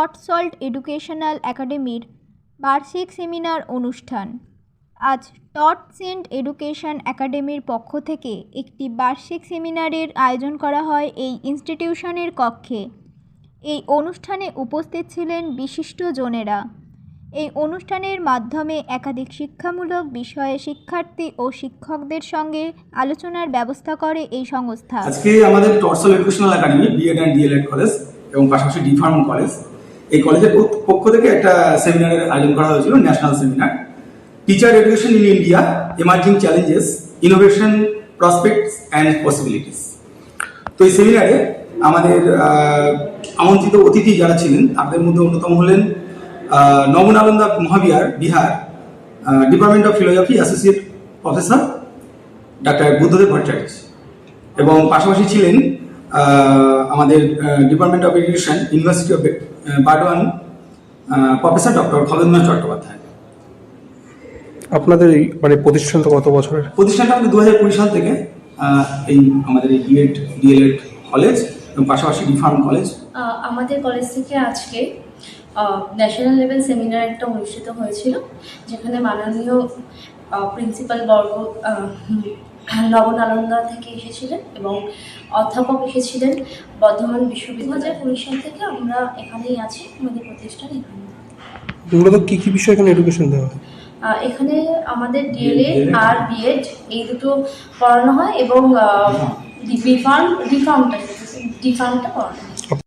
টট salt educational একাডেমির বার্ষিক seminar অনুষ্ঠান। আজ টট সেন্ট এডুকেশন একাডেমির পক্ষ থেকে একটি বার্ষিক সেমিনারের আয়োজন করা হয় এই ইনস্টিটিউশনের কক্ষে। এই অনুষ্ঠানে উপস্থিত ছিলেন বিশিষ্ট জনেরা এই অনুষ্ঠানের মাধ্যমে একাধিক শিক্ষামূলক বিষয়ে শিক্ষার্থী ও শিক্ষকদের সঙ্গে আলোচনার ব্যবস্থা করে এই সংস্থা। আজকে আমাদের টর্সল educational academy BEd and DElEd college এবং পাশাপাশি ডি ফার্ম কলেজ এই কলেজের পক্ষ- থেকে একটা সেমিনারের আয়োজন করা হয়েছিল national seminar teacher education in India emerging challenges innovation prospects and possibilities তো এই সেমিনারে আমাদের আমন্ত্রিত অতিথি যারা ছিলেন, তাদের মধ্যে অন্যতম হলেন Navanalanda Mahavihara, Bihar department of philosophy associate professor doctor Buddhadev Bhattacharya. এবং পাশাপাশি ছিলেন আমাদের department of education university of Burdwan professor doctor Khagendranath Chattopadhyay আপনাদের এই মানে প্রতিষ্ঠানটা কত বছরের? প্রতিষ্ঠানটা আমাদের দু হাজার কুড়ি সাল থেকে এই আমাদের এই বিএড ডিএলএড কলেজ এবং পাশাপাশি ডিফার্ম কলেজ আমাদের কলেজ থেকে আজকে ন্যাশনাল লেভেল সেমিনার একটা অনুষ্ঠিত হয়েছিল যেখানে মাননীয় প্রিন্সিপাল বর্গ নবনালন্দা থেকে এসেছিলেন এবং অধ্যাপক এসেছিলেন বর্ধমান বিশ্ববিদ্যালয়। দু হাজার কুড়ি সাল থেকে আমরা এখানেই আছি আমাদের প্রতিষ্ঠান এখানে। মূলত কি কি বিষয় এখানে এডুকেশন দেওয়া হয়? এখানে আমাদের ডিএলএ আর বিএড এই দুটো পড়ানো হয় এবং ডিফার্ম ডিফার্মটা ডিফার্মটা পড়ানো হয়।